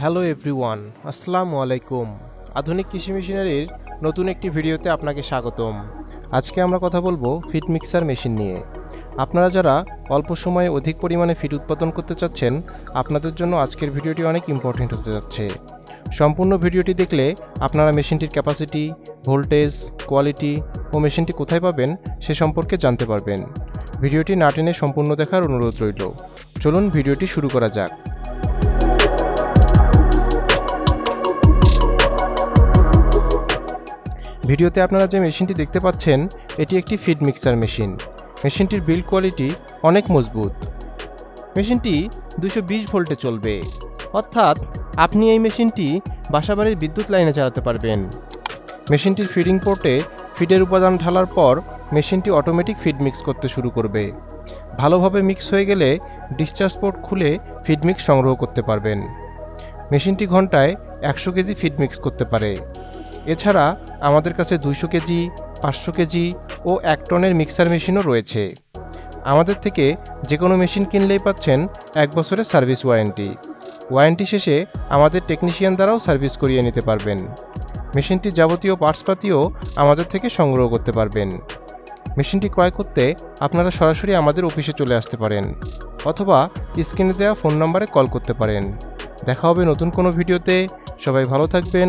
Hello everyone, আসসালামু আলাইকুম। আধুনিক কৃষি মেশিনারির নতুন একটি ভিডিওতে আপনাকে স্বাগতম। আজকে আমরা কথা বলব ফিড মিক্সার মেশিন নিয়ে। আপনারা যারা অল্প সময়ে অধিক পরিমাণে ফিড উৎপাদন করতে চাচ্ছেন, আপনাদের জন্য আজকের ভিডিওটি অনেক ইম্পর্টেন্ট হতে যাচ্ছে। সম্পূর্ণ ভিডিওটি দেখলে আপনারা মেশিনটির ক্যাপাসিটি ভোল্টেজ কোয়ালিটি ও মেশিনটি কোথায় পাবেন সে সম্পর্কে জানতে পারবেন। ভিডিওটি না টেনে সম্পূর্ণ দেখার অনুরোধ রইল। চলুন ভিডিওটি শুরু করা যাক। ভিডিওতে আপনারা যে মেশিনটি দেখতে পাচ্ছেন, এটি একটি ফিড মিক্সার মেশিন মেশিনটির বিল্ড কোয়ালিটি অনেক মজবুত। মেশিনটি দুশো ভোল্টে চলবে। অর্থাৎ, আপনি এই মেশিনটি বাসাবাড়ির বিদ্যুৎ লাইনে চালাতে পারবেন। মেশিনটির ফিডিং পোর্টে ফিডের উপাদান ঢালার পর মেশিনটি অটোমেটিক ফিড মিক্স করতে শুরু করবে। ভালোভাবে মিক্স হয়ে গেলে ডিসচার্জ পোর্ট খুলে ফিড মিক্স সংগ্রহ করতে পারবেন। মেশিনটি ঘন্টায় একশো কেজি ফিড মিক্স করতে পারে। এছাড়া আমাদের কাছে দুইশো কেজি, পাঁচশো কেজি ও এক টনের মিক্সার মেশিনও রয়েছে। আমাদের থেকে যে কোনো মেশিন কিনলেই পাচ্ছেন এক বছরের সার্ভিস ওয়ারেন্টি। ওয়ারেন্টি শেষে আমাদের টেকনিশিয়ান দ্বারাও সার্ভিস করিয়ে নিতে পারবেন। মেশিনটির যাবতীয় পার্টসপাতিও আমাদের থেকে সংগ্রহ করতে পারবেন। মেশিনটি ক্রয় করতে আপনারা সরাসরি আমাদের অফিসে চলে আসতে পারেন অথবা স্ক্রিনে দেওয়া ফোন নম্বরে কল করতে পারেন। দেখা হবে নতুন কোনো ভিডিওতে। সবাই ভালো থাকবেন।